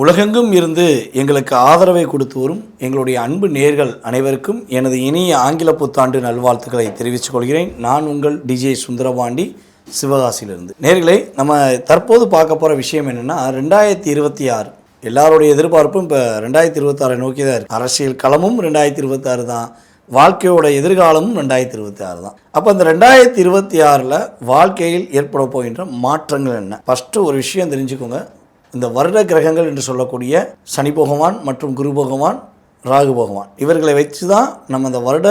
உலகெங்கும் இருந்து எங்களுக்கு ஆதரவை கொடுத்து வரும் எங்களுடைய அன்பு நேர்கள் அனைவருக்கும் எனது இனிய ஆங்கில புத்தாண்டு நல்வாழ்த்துக்களை தெரிவித்துக் கொள்கிறேன். நான் உங்கள் டிஜே சுந்தரபாண்டி சிவகாசியிலிருந்து. நேர்களை நம்ம தற்போது பார்க்க போகிற விஷயம் என்னென்னா ரெண்டாயிரத்தி இருபத்தி ஆறு. எல்லாருடைய எதிர்பார்ப்பும் இப்போ ரெண்டாயிரத்தி இருபத்தாறை நோக்கி தான் இருக்குது அரசியல் களமும் ரெண்டாயிரத்தி இருபத்தாறு தான். வாழ்க்கையோட எதிர்காலமும் ரெண்டாயிரத்தி இருபத்தி ஆறு தான். அப்போ இந்த ரெண்டாயிரத்தி இருபத்தி ஆறில் வாழ்க்கையில் ஏற்பட போகின்ற மாற்றங்கள் என்ன? ஃபஸ்ட்டு ஒரு விஷயம் தெரிஞ்சுக்கோங்க. இந்த வருட கிரகங்கள் என்று சொல்லக்கூடிய சனி பகவான் மற்றும் குரு பகவான் ராகு பகவான். இவர்களை வச்சு தான் நம்ம இந்த வருட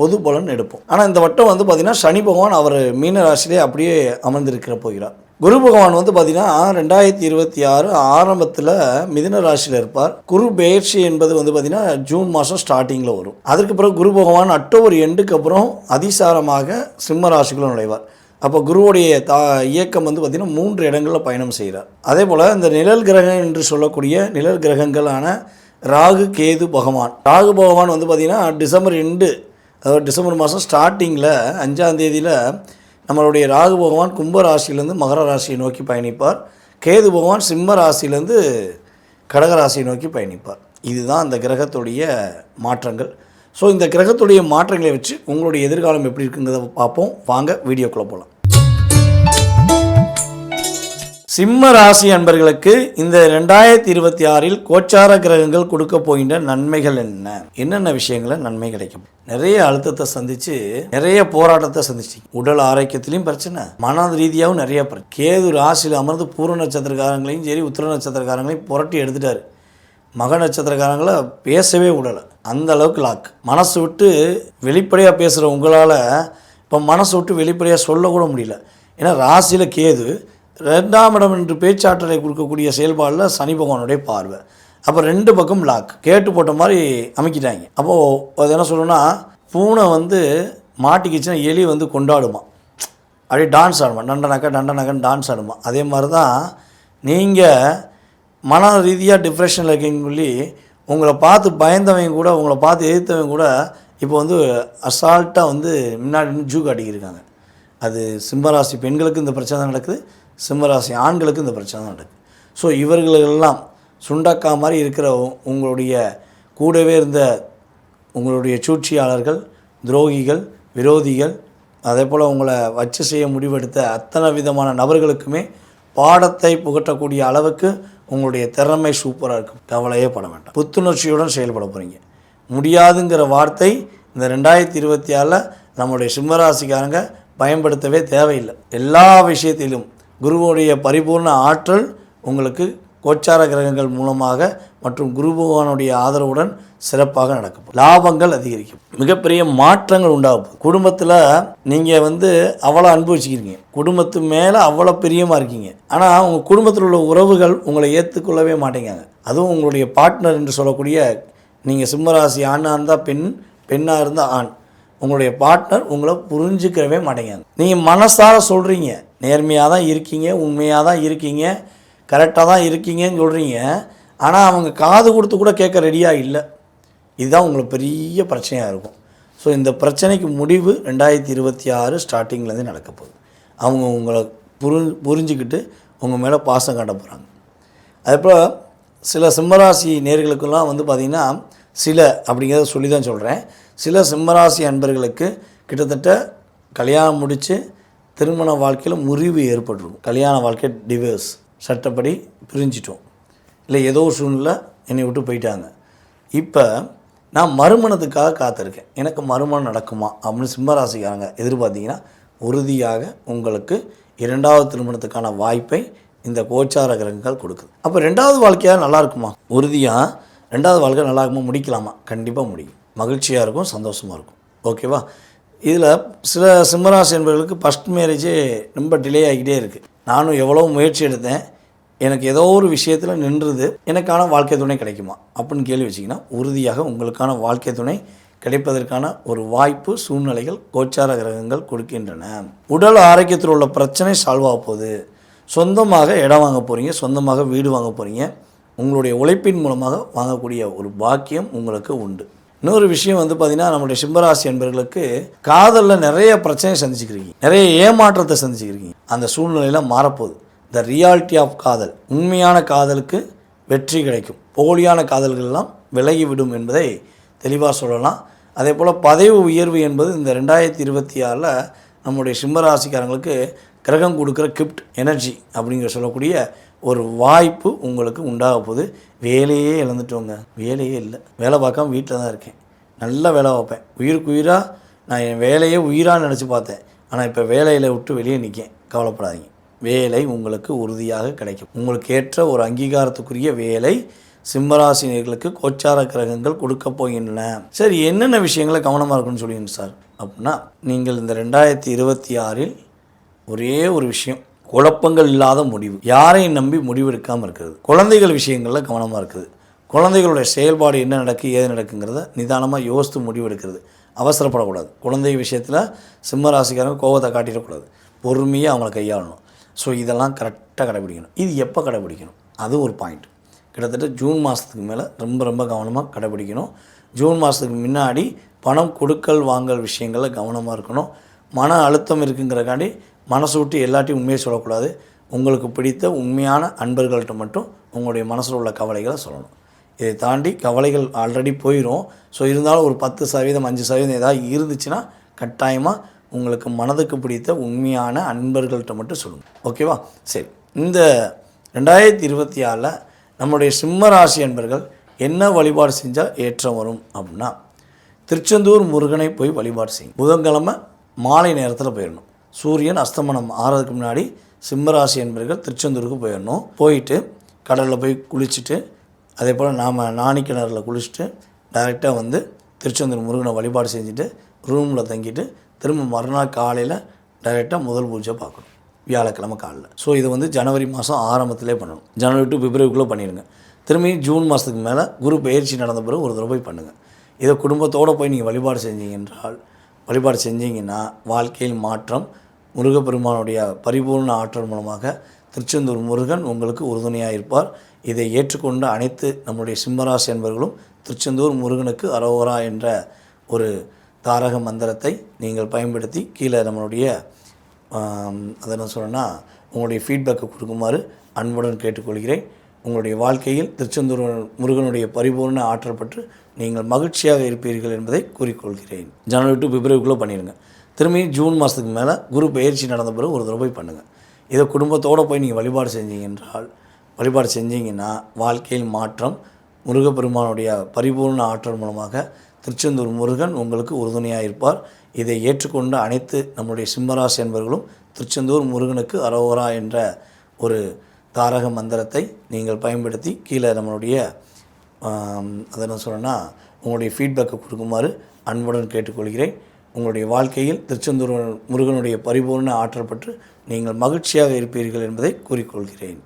பொது பலன் எடுப்போம். ஆனால் இந்த வட்டம் வந்து பார்த்திங்கன்னா சனி பகவான் அவர் மீன ராசியிலே அப்படியே அமர்ந்திருக்கிற போகிறார். குரு பகவான் வந்து பார்த்திங்கன்னா ரெண்டாயிரத்தி இருபத்தி ஆறு ஆரம்பத்தில் மிதின ராசியில் இருப்பார். குரு பெயர்ச்சி என்பது வந்து பார்த்திங்கன்னா ஜூன் மாதம் ஸ்டார்டிங்கில் வரும். அதற்கு பிறகு குரு பகவான் அக்டோபர் எண்டுக்கு அப்புறம் அதிசாரமாக சிம்ம ராசிக்குள்ள நுழைவார். அப்போ குருவுடைய தா இயக்கம் வந்து பார்த்திங்கன்னா மூன்று இடங்களில் பயணம் செய்கிறார். அதே போல் இந்த நிழல் கிரகம் என்று சொல்லக்கூடிய நிழல் கிரகங்களான ராகு கேது பகவான். ராகு பகவான் வந்து பார்த்திங்கன்னா டிசம்பர் ரெண்டு அதாவது டிசம்பர் மாதம் ஸ்டார்டிங்கில் அஞ்சாம் தேதியில் நம்மளுடைய ராகு பகவான் கும்ப ராசியிலேருந்து மகர ராசியை நோக்கி பயணிப்பார். கேது பகவான் சிம்ம ராசியிலேருந்து கடக ராசியை நோக்கி பயணிப்பார். இதுதான் அந்த கிரகத்துடைய மாற்றங்கள். ஸோ இந்த கிரகத்துடைய மாற்றங்களை வச்சு உங்களுடைய எதிர்காலம் எப்படி இருக்குங்கிறத பார்ப்போம். வாங்க வீடியோக்குள்ளே போகலாம் சிம்ம ராசி அன்பர்களுக்கு இந்த ரெண்டாயிரத்தி இருபத்தி ஆறில் கோச்சார கிரகங்கள் கொடுக்க போகின்ற நன்மைகள் என்ன? என்னென்ன விஷயங்களை நன்மை கிடைக்கும்? நிறைய அழுத்தத்தை சந்திச்சு நிறைய போராட்டத்தை சந்திச்சு. உடல் ஆரோக்கியத்திலையும் பிரச்சனை மன ரீதியாகவும் நிறைய பிரச்சனை. கேது ராசியில் அமர்ந்து பூர்வ நட்சத்திரக்காரங்களையும் சரி உத்திர நட்சத்திரக்காரங்களையும் புரட்டி எடுத்துட்டாரு. மக நட்சத்திரக்காரங்களை பேசவே விடலை. அந்த அளவுக்கு லாக் மனசு விட்டு வெளிப்படையாக பேசுகிற உங்களால் இப்போ மனசு விட்டு வெளிப்படையாக சொல்லக்கூட முடியல. ஏன்னா ராசியில் கேது ரெண்டாம் இடம் என்று பேச்சாற்றலை கொடுக்கக்கூடிய செயல்பாடில் சனி பகவானுடைய பார்வை. அப்போ ரெண்டு பக்கம் லாக் கேட்டு போட்ட மாதிரி அமைக்கிட்டாங்க. அப்போது அது என்ன சொல்லணும்னா பூனை வந்து மாட்டிக்கிச்சுன்னா எலி வந்து கொண்டாடுமா. அப்படியே டான்ஸ் ஆடுமா. டண்டனக்க நண்டனாக்கன்னு டான்ஸ் ஆடுமா. அதே மாதிரி தான் நீங்கள் மன ரீதியாக டிப்ரெஷனில் இருக்கீங்கன்னு சொல்லி உங்களை பார்த்து பயந்தவங்க கூட உங்களை பார்த்து எதிர்த்தவங்க கூட இப்போ வந்து அசால்ட்டாக வந்து முன்னாடி நின்னு ஜூ காட்டிக்கிருக்காங்க. அது சிம்மராசி பெண்களுக்கு இந்த பிரச்சனை தான் நடக்குது சிம்மராசி ஆண்களுக்கு இந்த பிரச்சனை தான் நடக்குது. ஸோ இவர்களெல்லாம் சுண்டக்கா மாதிரி இருக்கிற உ- உங்களுடைய கூடவே இருந்த உங்களுடைய சூழ்ச்சியாளர்கள் துரோகிகள் விரோதிகள் அதே போல் உங்களை வச்சு செய்ய முடிவெடுத்த அத்தனை விதமான நபர்களுக்குமே பாடத்தை புகட்டக்கூடிய அளவுக்கு உங்களுடைய திறமை சூப்பராக இருக்கும் கவலையே பட வேண்டாம். புத்துணர்ச்சியுடன் செயல்பட போகிறீங்க முடியாதுங்கிற வார்த்தை இந்த ரெண்டாயிரத்தி இருபத்தி ஆறில் நம்முடைய சிம்மராசிக்காரங்க பயன்படுத்தவே தேவையில்லை. எல்லா விஷயத்திலும் குருவுடைய பரிபூர்ண ஆற்றல் உங்களுக்கு கோச்சார கிரகங்கள் மூலமாக மற்றும் குரு பகவானுடைய ஆதரவுடன் சிறப்பாக நடக்கும் லாபங்கள் அதிகரிக்கும். மிகப்பெரிய மாற்றங்கள் உண்டாகும். குடும்பத்தில் நீங்கள் வந்து அவ்வளோ அன்பு வச்சுக்கிறீங்க குடும்பத்து மேலே அவ்வளோ பிரியமாக இருக்கீங்க. ஆனால் உங்கள் குடும்பத்தில் உள்ள உறவுகள் உங்களை ஏற்றுக்கொள்ளவே மாட்டேங்காங்க. அதுவும் உங்களுடைய பார்ட்னர் என்று சொல்லக்கூடிய நீங்கள் சிம்மராசி ஆணாக இருந்தால் பெண் பெண்ணாக இருந்தால் ஆண். உங்களுடைய பார்ட்னர் உங்களை புரிஞ்சுக்கிறவே மாட்டேங்காங்க. நீங்கள் மனசார சொல்கிறீங்க நேர்மையாக தான் இருக்கீங்க உண்மையாக தான் இருக்கீங்க கரெக்டாக தான் இருக்கீங்கன்னு சொல்கிறீங்க ஆனால் அவங்க காது கொடுத்து கூட கேட்க ரெடியாக இல்லை. இதுதான் உங்களுக்கு பெரிய பிரச்சனையாக இருக்கும். ஸோ இந்த பிரச்சனைக்கு முடிவு ரெண்டாயிரத்தி இருபத்தி ஆறு ஸ்டார்டிங்லேருந்து நடக்க போகுது. அவங்க உங்களை புரி புரிஞ்சுக்கிட்டு உங்கள் மேலே பாசம் காட்ட போகிறாங்க அதுபோல் சில சிம்மராசி நேர்களுக்கெல்லாம் வந்து பார்த்திங்கன்னா சில அப்படிங்கிறத சொல்லி தான் சொல்கிறேன் சில சிம்மராசி அன்பர்களுக்கு கிட்டத்தட்ட கல்யாணம் முடித்து திருமண வாழ்க்கையில் முறிவு ஏற்பட்டுருக்கும் கல்யாண வாழ்க்கை டிவோர்ஸ் சட்டப்படி பிரிஞ்சிட்டோம். இல்லை ஏதோ ஒரு சூழ்நிலை என்னை விட்டு போயிட்டாங்க. இப்போ நான் மறுமணத்துக்காக காத்திருக்கேன். எனக்கு மறுமணம் நடக்குமா? அப்படின்னு சிம்மராசிக்காரங்க எதிர்பார்த்தீங்கன்னா உறுதியாக உங்களுக்கு இரண்டாவது திருமணத்துக்கான வாய்ப்பை இந்த கோச்சார கிரகங்கள் கொடுக்குது. அப்போ ரெண்டாவது வாழ்க்கையாக நல்லா இருக்குமா? உறுதியாக ரெண்டாவது வாழ்க்கை நல்லா இருக்குமா? முடிக்கலாமா? கண்டிப்பாக முடியும். மகிழ்ச்சியாக இருக்கும் சந்தோஷமாக இருக்கும். ஓகேவா? இதில் சில சிம்மராசி என்பவர்களுக்கு ஃபஸ்ட் மேரேஜே ரொம்ப டிலே ஆகிக்கிட்டே இருக்குது நானும் எவ்வளோ முயற்சி எடுத்தேன். எனக்கு ஏதோ ஒரு விஷயத்தில் நின்றுது எனக்கான வாழ்க்கை துணை கிடைக்குமா? அப்படின்னு கேள்வி வச்சிங்கன்னா உறுதியாக உங்களுக்கான வாழ்க்கை துணை கிடைப்பதற்கான ஒரு வாய்ப்பு சூழ்நிலைகள் கோச்சார கிரகங்கள் கொடுக்கின்றன. உடல் ஆரோக்கியத்தில் உள்ள பிரச்சனை சால்வ் ஆக போகுது. சொந்தமாக இடம் வாங்க போகிறீங்க சொந்தமாக வீடு வாங்க போகிறீங்க உங்களுடைய உழைப்பின் மூலமாக வாங்கக்கூடிய ஒரு பாக்கியம் உங்களுக்கு உண்டு. இன்னொரு விஷயம் வந்து பார்த்திங்கன்னா நம்மளுடைய சிம்மராசி என்பவர்களுக்கு காதலில் நிறைய பிரச்சனையை சந்திச்சுக்கிறீங்க நிறைய ஏமாற்றத்தை சந்திச்சுக்கிறீங்க அந்த சூழ்நிலையில் மாறப்போகுது. த ரியாலிட்டி ஆஃப் காதல். உண்மையான காதலுக்கு வெற்றி கிடைக்கும். போலியான காதல்கள்லாம் விலகிவிடும் என்பதை தெளிவாக சொல்லலாம். அதே போல் பதவி உயர்வு என்பது இந்த ரெண்டாயிரத்தி இருபத்தி ஆறில் நம்முடைய சிம்மராசிக்காரங்களுக்கு கிரகம் கொடுக்குற கிஃப்ட் எனர்ஜி அப்படிங்கிற சொல்லக்கூடிய ஒரு வாய்ப்பு உங்களுக்கு உண்டாக போகுது. வேலையே இழந்துட்டோங்க. வேலையே இல்லை. வேலை பார்க்காம வீட்டில் தான் இருக்கேன். நல்ல வேலை பார்ப்பேன். உயிருக்கு உயிராக நான் என் வேலையே உயிராக நினச்சி பார்த்தேன். ஆனால் இப்போ வேலையில் விட்டு வெளியே நிற்கேன் கவலைப்படாதீங்க. வேலை உங்களுக்கு உறுதியாக கிடைக்கும். உங்களுக்கு ஏற்ற ஒரு அங்கீகாரத்துக்குரிய வேலை சிம்மராசினியர்களுக்கு கோச்சார கிரகங்கள் கொடுக்க போகின்றன. சரி என்னென்ன விஷயங்களை கவனமாக இருக்குன்னு சொல்லுங்க சார்? அப்படின்னா நீங்கள் இந்த ரெண்டாயிரத்தி இருபத்தி ஆறில் ஒரே ஒரு விஷயம் குழப்பங்கள் இல்லாத முடிவு. யாரையும் நம்பி முடிவெடுக்காமல் இருக்கிறது. குழந்தைகள் விஷயங்களில் கவனமாக இருக்குது. குழந்தைகளுடைய செயல்பாடு என்ன நடக்கு ஏது நடக்குங்கிறத நிதானமாக யோசித்து முடிவெடுக்கிறது அவசரப்படக்கூடாது. குழந்தை விஷயத்தில் சிம்மராசிக்காரங்க கோபத்தை காட்டிடக்கூடாது. பொறுமையாக அவங்கள கையாளணும். ஸோ இதெல்லாம் கரெக்டாக கடைபிடிக்கணும். இது எப்போ கடைபிடிக்கணும்? அது ஒரு பாயிண்ட் கிட்டத்தட்ட ஜூன் மாதத்துக்கு மேலே ரொம்ப ரொம்ப கவனமாக கடைபிடிக்கணும். ஜூன் மாதத்துக்கு முன்னாடி பணம் கொடுக்கல் வாங்கல் விஷயங்களில் கவனமாக இருக்கணும். மன அழுத்தம் இருக்குங்கிறக்காண்டி மனசு விட்டு எல்லாத்தையும் உண்மையை சொல்லக்கூடாது. உங்களுக்கு பிடித்த உண்மையான அன்பர்கள்ட்ட மட்டும் உங்களுடைய மனசில் உள்ள கவலைகளை சொல்லணும். இதை தாண்டி கவலைகள் ஆல்ரெடி போயிடும் ஸோ இருந்தாலும் ஒரு பத்து சதவீதம் அஞ்சு சதவீதம் ஏதாவது இருந்துச்சுன்னா கட்டாயமாக உங்களுக்கு மனதுக்கு பிடித்த உண்மையான அன்பர்கள்ட்ட மட்டும் சொல்லுங்கள் ஓகேவா? சரி. இந்த ரெண்டாயிரத்தி இருபத்தி ஆறில் நம்முடைய சிம்ம ராசி அன்பர்கள் என்ன வழிபாடு செஞ்சால் ஏற்றம் வரும் அப்படின்னா திருச்செந்தூர் முருகனை போய் வழிபாடு செய்யும் புதன்கிழமை மாலை நேரத்தில் போயிடணும் சூரியன் அஸ்தமனம் ஆறதுக்கு முன்னாடி சிம்மராசி என்பர்கள் திருச்செந்தூருக்கு போயிடணும் போயிட்டு கடலில் போய் குளிச்சுட்டு அதே போல் நாம் நாணி கிணறுல குளிச்சுட்டு டைரெக்டாக வந்து திருச்செந்தூர் முருகனை வழிபாடு செஞ்சுட்டு ரூமில் தங்கிட்டு திரும்ப மறுநாள் காலையில் டைரெக்டாக முதல் பூஜை பார்க்கணும். வியாழக்கிழமை காலைல ஸோ இதை வந்து ஜனவரி மாதம் ஆரம்பத்திலே பண்ணணும். ஜனவரி டு பிப்ரவரிக்குள்ளே பண்ணிடுங்க திரும்பியும் ஜூன் மாதத்துக்கு மேலே குரு பயிற்சி நடந்த பிறகு ஒரு தடவை போய் பண்ணுங்கள் இதை குடும்பத்தோடு போய் நீங்கள் வழிபாடு செஞ்சீங்க என்றால் வழிபாடு செஞ்சீங்கன்னா வாழ்க்கையில் மாற்றம் முருகப்பெருமானுடைய பரிபூர்ண ஆற்றல் மூலமாக திருச்செந்தூர் முருகன் உங்களுக்கு உறுதுணையாக இருப்பார். இதை ஏற்றுக்கொண்ட அனைத்து நம்முடைய சிம்மராசி என்பவர்களும் திருச்செந்தூர் முருகனுக்கு அரோவரா என்ற ஒரு தாரக மந்திரத்தை நீங்கள் பயன்படுத்தி கீழே நம்மளுடைய அதை என்ன சொல்லணும்னா உங்களுடைய ஃபீட்பேக்கை கொடுக்குமாறு அன்புடன் கேட்டுக்கொள்கிறேன். உங்களுடைய வாழ்க்கையில் திருச்செந்தூர் முருகனுடைய பரிபூர்ண ஆற்றல் பற்று நீங்கள் மகிழ்ச்சியாக இருப்பீர்கள் என்பதை கூறிக்கொள்கிறேன். ஜனவரி டு பிப்ரவரிக்குள்ளே பண்ணிடுங்க திரும்பி ஜூன் மாதத்துக்கு மேலே குரு பயிற்சி நடந்த பிறகு ஒரு தடவை பண்ணுங்கள் இதை குடும்பத்தோடு போய் நீங்கள் வழிபாடு செஞ்சீங்க என்றால் வழிபாடு செஞ்சீங்கன்னா வாழ்க்கையில் மாற்றம் முருகப்பெருமானுடைய பரிபூர்ண ஆற்றல் மூலமாக திருச்செந்தூர் முருகன் உங்களுக்கு உறுதுணையாக இருப்பார் இதை ஏற்றுக்கொண்ட அனைத்து நம்முடைய சிம்மராசி என்பவர்களும் திருச்செந்தூர் முருகனுக்கு அரோவரா என்ற ஒரு தாரக மந்திரத்தை நீங்கள் பயன்படுத்தி கீழே நம்மளுடைய அதை என்ன சொல்லணும்னா உங்களுடைய ஃபீட்பேக்கை கொடுக்குமாறு அன்புடன் கேட்டுக்கொள்கிறேன். உங்களுடைய வாழ்க்கையில் திருச்செந்தூர் முருகனுடைய பரிபூர்ண ஆற்றல் பெற்று நீங்கள் மகிழ்ச்சியாக இருப்பீர்கள் என்பதை கூறிக்கொள்கிறேன்.